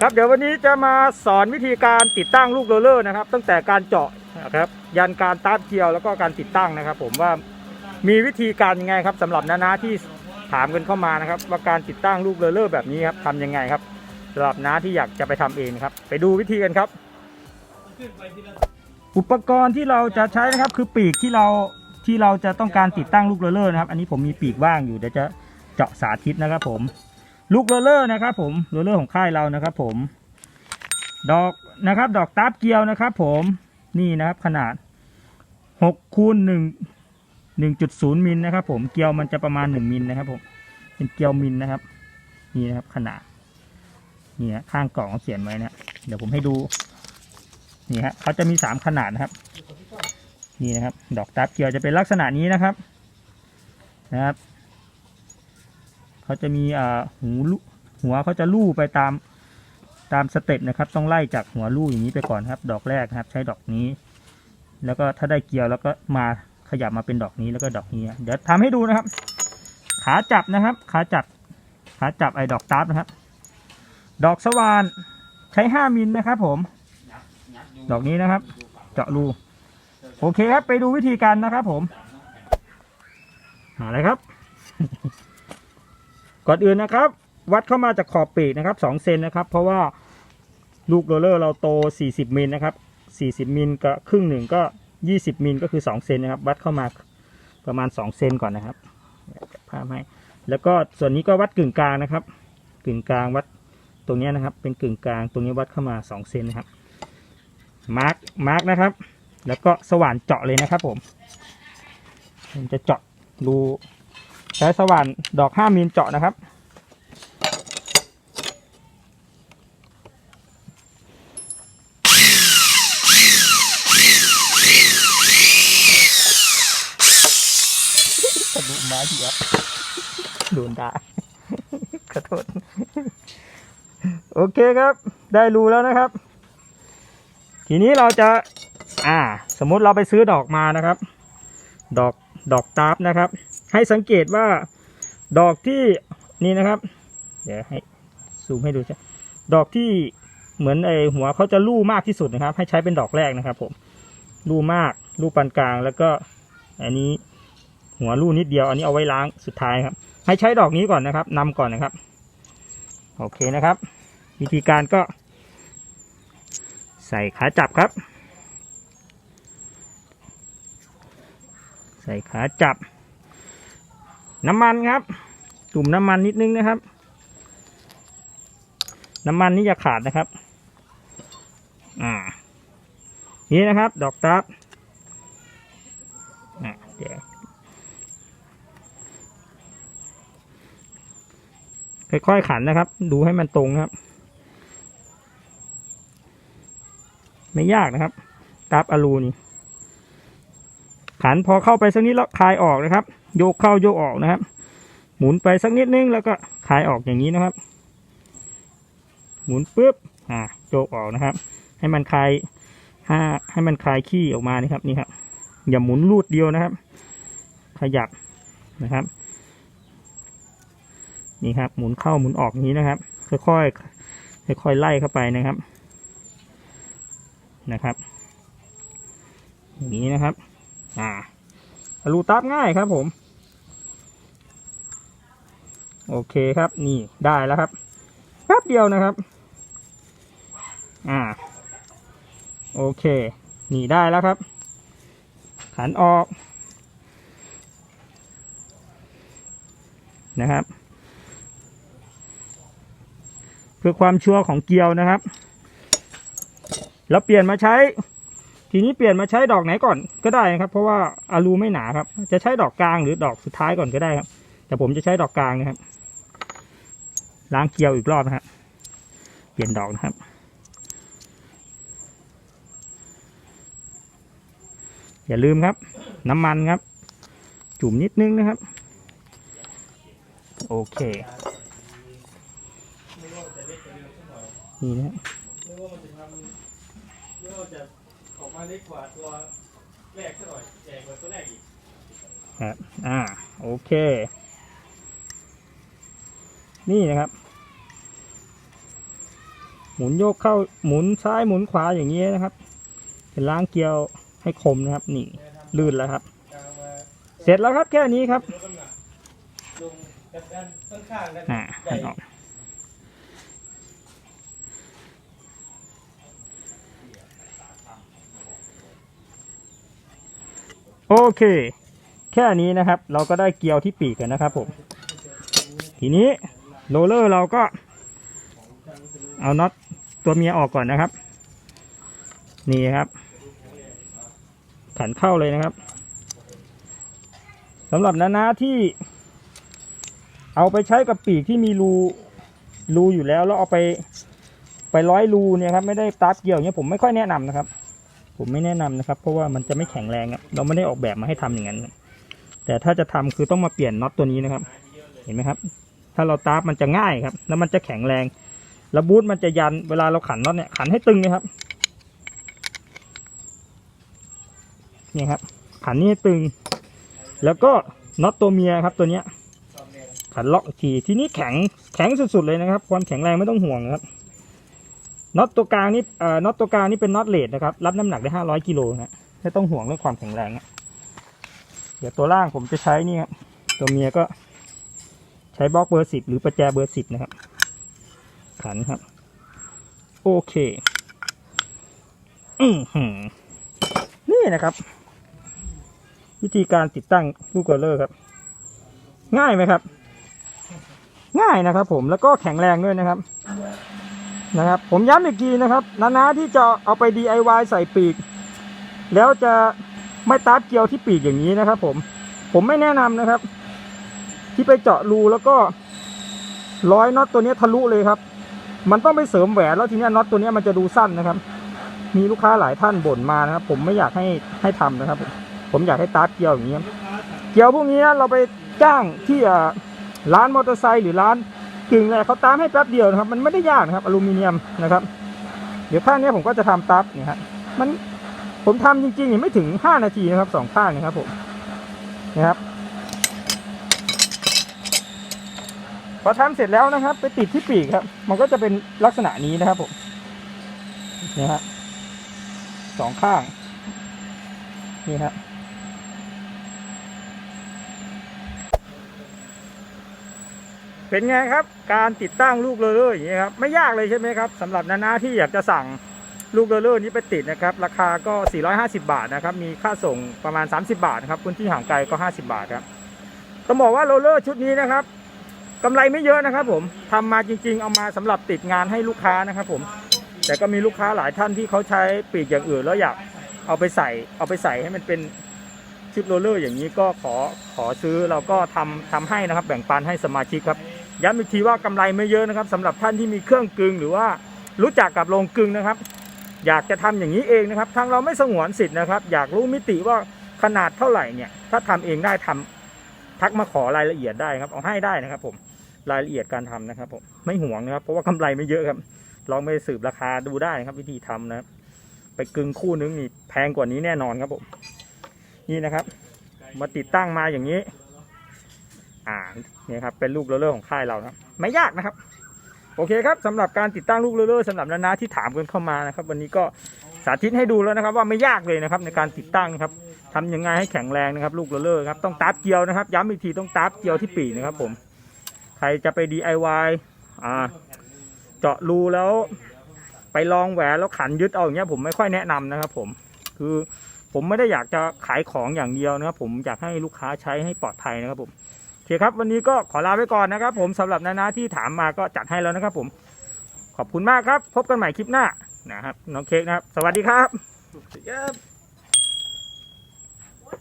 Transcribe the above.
ครับเดี๋ยววันนี้จะมาสอนวิธีการติดตั้งลูกโรลเลอร์นะครับ ตั้งแต่การเจาะนะครับยันการตาร์ทเกลียวแล้วก็การติดตั้งนะครับ ผมว่ามีวิธีการยังไงครับสำหรับน้าๆที่ถามกันเข้ามานะครับ ว่าการติดตั้งลูกโรลเลอร์แบบนี้ครับทำยังไงครับสำหรับน้าที่อยากจะไปทำเองครับ ไปดูวิธีกันครับ อุปกรณ์ที่เราจะใช้นะครับคือปีกที่เราที่เราจะต้องการติดตั้งลูกโรลเลอร์นะครับ อันนี้ผมมีปีกว่างอยู่เดี๋ยวจะเจาะสาธิตนะครับผม ลูกโรเลอร์นะครับผมโรเลอร์ของค่ายเรานะครับ ผม ดอกนะครับ ดอกตาร์บเกลียวนะครับ ผมนี่นะครับ ขนาด6คูณ1 1.0มิลนะครับผมเกลียวมันจะประมาณ1มิลนะครับ ผม เป็นเกลียวมิลนะครับ นี่นะครับ ขนาดนี่ฮะข้างกล่องเขาเขียนไว้นะเดี๋ยวผมให้ดูนี่ฮะเขาจะมีสามขนาดนะครับ นี่นะครับ ดอกตับเกียวจะเป็นลักษณะนี้นะครับ นะครับ เขาจะมีอ่าหูหัวเขาจะลู่ไปตามตามสเต็ปนะครับ ต้องไล่จากหัวลู่อย่างนี้ไปก่อนครับ ดอกแรกครับ ใช้ดอกนี้ แล้วก็ถ้าได้เกียวแล้วก็มาขยับมาเป็นดอกนี้แล้วก็ดอกนี้ เดี๋ยวทำให้ดูนะครับ ขาจับนะครับ ขาจับ ขาจับไอ้ดอกตับนะครับ ดอกสว่านใช้ห้ามิลนะครับ ผม ดอกนี้นะครับ เจาะรูโอเคครับ ไปดูวิธีการนะครับ ผมหาอะไรครับ ก่อนอื่นนะครับ วัดเข้ามาจากขอบปีกนะครับสองเซนนะครับ เพราะว่าลูกโรเลอร์เราโต 40มิลนะครับ40มิลก็ครึ่งหนึ่งก็ 20มิลก็คือ2เซนนะครับ วัดเข้ามาประมาณ2เซนก่อนนะครับเดี๋ยวจะพาให้แล้วก็ส่วนนี้ก็วัดกึ่งกลางนะครับ กึ่งกลางวัดตรงนี้นะครับ เป็นกึ่งกลางตรงนี้วัดเข้ามา2เซนนะครับมาร์กมาร์กนะครับ แล้วก็สว่านเจาะเลยนะครับผมผมจะเจาะรู ใช้สว่านดอก5มิลเจาะนะครับสะดุดไม้เหี้ยโดนด่าขอโทษ โอเคครับ ได้รูแล้วนะครับ ทีนี้เราจะ อ่า สมมุติเราไปซื้อดอกมานะครับ ดอกดอกตาร์บนะครับ ให้สังเกตว่าดอกที่นี่นะครับ เดี๋ยวให้ซูมให้ดูใช่ดอกที่เหมือนไอหัวเขาจะลู่มากที่สุดนะครับ ให้ใช้เป็นดอกแรกนะครับ ผมลู่มากลู่ปานกลางแล้วก็ อันนี้หัวลู่นิดเดียว อันนี้เอาไว้ล้างสุดท้ายครับ ให้ใช้ดอกนี้ก่อนนะครับนำก่อนนะครับ โอเคนะครับ วิธีการก็ ใส่ขาจับครับ ใส่ขาจับ น้ำมันครับ จุ่มน้ำมันนิดนึงนะครับ น้ำมันนี่อย่าขาดนะครับ อ่า นี่นะครับ ดอกตับอ่าเดี๋ยวค่อยๆขันนะครับ ดูให้มันตรงครับ ไม่ยากนะครับ ตับอะลูนี่ ขันพอเข้าไปสักนิดแล้วคลายออกนะครับ โยกเข้าโยกออกนะครับ หมุนไปสักนิดนึงแล้วก็คลายออกอย่างนี้นะครับ หมุนปุ๊บอ่าโยกออกนะครับ ให้มันคลายให้ให้มันคลายขี้ออกมานี่ครับนี่ครับ อย่าหมุนลูดเดียวนะครับ ขยับนะครับ นี่ครับ หมุนเข้าหมุนออกนี้นะครับ ค่อยๆค่อยๆไล่เข้าไปนะครับ นะครับ อย่างนี้นะครับ อ่ารูตับง่ายครับผม โอเคครับนี่ได้แล้วครับแป๊บเดียวนะครับ อ่า โอเคนี่ได้แล้วครับ ขันออก นะครับ เพื่อความชัวร์ของเกลียวนะครับ แล้วเปลี่ยนมาใช้ ทีนี้เปลี่ยนมาใช้ดอกไหนก่อนก็ได้นะครับ เพราะว่าอารูไม่หนาครับ จะใช้ดอกกลางหรือดอกสุดท้ายก่อนก็ได้ครับ แต่ผมจะใช้ดอกกลางนะครับ ล้างเกลียวอีกรอบนะครับเปลี่ยนดอกนะครับ อย่าลืมครับ น้ำมันครับ จุ่มนิดนึงนะครับ โอเคนี่นะ ม่ว่ามันจะทำไม่ว่าจะออกมาเล็กกว่าตัวแรกสักหน่อยใหญ่กว่าตัวแรกอีกครับ อ่า โอเค นี่นะครับ หมุนโยกเข้า หมุนซ้ายหมุนขวาอย่างนี้นะครับ เป็นล้างเกลียวให้คมนะครับ นี่ ลื่นแล้วครับกลางมาเสร็จแล้วครับแค่นี้ครับลดน้ำหนักลงจากด้านข้างๆด้านอ่าใหญ่ ออก โอเค แค่นี้นะครับ เราก็ได้เกลียวที่ปีกกันนะครับผมทีนี้โรลเลอร์เราก็ เอาน็อตตัวเมียออกก่อนนะครับ นี่ครับ ขันเข้าเลยนะครับสำหรับนานาที่เอาไปใช้กับปีกที่มีรูรูอยู่แล้วแล้วเอาไปไปร้อยรูเนี่ยครับไม่ได้ตัดเกี่ยวเงี้ยผมไม่ค่อยแนะนำนะครับ ผมไม่แนะนำนะครับ เพราะว่ามันจะไม่แข็งแรงเราไม่ได้ออกแบบมาให้ทำอย่างนั้นแต่ถ้าจะทำคือต้องมาเปลี่ยนน็อตตัวนี้นะครับ เห็นไหมครับ ถ้าเราตาร์ฟมันจะง่ายครับ แล้วมันจะแข็งแรงแล้วบูทมันจะยันเวลาเราขันน็อตเนี่ยขันให้ตึงนะครับนี่ครับ ขันนี้ให้ตึง แล้วก็น็อตตัวเมียครับตัวเนี้ยขันล็อกอีกทีทีนี้แข็งแข็งสุดๆเลยนะครับ ความแข็งแรงไม่ต้องห่วงครับ น็อตตัวกลางนี่เอ่อน็อตตัวกลางนี่เป็นน็อตเลดนะครับ รับน้ำหนักได้ห้าร้อยกิโลนะไม่ต้องห่วงเรื่องความแข็งแรงนะเดี๋ยวตัวล่างผมจะใช้นี่ครับตัวเมียก็ใช้บล็อกเบอร์สิบหรือประแจเบอร์สิบนะครับ ขันครับ โอเคอืนี่นะครับ วิธีการติดตั้งลูกเกระเลอร์ครับ ง่ายไหมครับ ง่ายนะครับผมแล้วก็แข็งแรงด้วยนะครับ นะครับ ผมย้ำอีกทีนะครับนาๆที่จะเอาไป DIY ใส่ปีก แล้วจะไม่ตัดเกลียวที่ปีกอย่างนี้นะครับ ผม ผมไม่แนะนำนะครับ ที่ไปเจาะรูแล้วก็ร้อยน็อตตัวนี้ทะลุเลยครับ มันต้องไปเสริมแหวนแล้วทีนี้น็อตตัวนี้มันจะดูสั้นนะครับ มีลูกค้าหลายท่านบ่นมานะครับ ผมไม่อยากให้ให้ทำนะครับ ผมอยากให้ตัดเกลียวอย่างนี้ครับลูกค้าสั่งเกียวพวกนี้เราไปจ้างที่ร้านมอเตอร์ไซค์หรือร้าน กึ่งอะไรเขาตามให้แป๊บเดียวนะครับ มันไม่ได้ยากนะครับอลูมิเนียมนะครับ เดี๋ยวข้างนี้ผมก็จะทำตับเนี่ยฮะมันผมทำจริงๆเนี่ยไม่ถึงห้านาทีนะครับสองข้างนะครับผมนะครับพอทำเสร็จแล้วนะครับ ไปติดที่ปีกครับ มันก็จะเป็นลักษณะนี้นะครับผมนี่ฮะสองข้าง นี่ฮะ เป็นไงครับการติดตั้งลูกเรลเลอร์อย่างนี้ครับไม่ยากเลยใช่ไหมครับสำหรับนานาที่อยากจะสั่งลูกเรลเลอร์นี้ไปติดนะครับ ราคาก็ 450 บาทนะครับมีค่าส่งประมาณ 30 บาทนะครับพื้นที่ห่างไกลก็ 50 บาทครับต้องบอกว่าโรลเลอร์ชุดนี้นะครับกำไรไม่เยอะนะครับ ผมทำมาจริง ๆ เอามาสำหรับติดงานให้ลูกค้านะครับ ผม แต่ก็มีลูกค้าหลายท่านที่เขาใช้ปีกอย่างอื่น แล้วอยากเอาไปใส่ เอาไปใส่ให้มันเป็นชิปโรลเลอร์อย่างนี้ก็ขอขอซื้อเราก็ทำทำให้นะครับ แบ่งปันให้สมาชิกครับ ย้ำอีกทีว่ากำไรไม่เยอะนะครับสำหรับท่านที่มีเครื่องกึงหรือว่ารู้จักกับโรงกึงนะครับ อยากจะทำอย่างนี้เองนะครับ ทางเราไม่สงวนสิทธิ์นะครับ อยากรู้มิติว่าขนาดเท่าไหร่เนี่ย ถ้าทำเองได้ทำทักมาขอรายละเอียดได้ครับ เอาให้ได้นะครับ ผมรายละเอียดการทำนะครับ ผมไม่ห่วงนะครับ เพราะว่ากำไรไม่เยอะครับลองไปสืบราคาดูได้นะครับ วิธีทำนะครับ ไปกึงคู่นึงนี่แพงกว่านี้แน่นอนครับผมนี่นะครับ มาติดตั้งมาอย่างนี้ อ่านี่ครับเป็นลูกเรลเลอร์ของค่ายเรานะไม่ยากนะครับ โอเคครับสำหรับการติดตั้งลูกเรลเลอร์สำหรับนานาที่ถามกันเข้ามานะครับ วันนี้ก็สาธิตให้ดูแล้วนะครับ ว่าไม่ยากเลยนะครับในการติดตั้งนะครับทำยังไงให้แข็งแรงนะครับ ลูกเรลเลอร์ครับต้องตัดเกลียวนะครับ ย้ำอีกทีต้องตัดเกลียวที่ปีกนะครับผมใครจะไป DIY อ่าเจาะรูแล้วไปลองแหวนแล้วขันยึดเอาอย่างเงี้ยผมไม่ค่อยแนะนำนะครับ ผมคือผมไม่ได้อยากจะขายของอย่างเดียวนะครับ ผมอยากให้ลูกค้าใช้ให้ปลอดภัยนะครับผม โอเคครับ วันนี้ก็ขอลาไปก่อนนะครับ ผมสำหรับนานาที่ถามมาก็จัดให้แล้วนะครับผม ขอบคุณมากครับ พบกันใหม่คลิปหน้านะครับน้องเค้กนะครับ สวัสดีครับครับ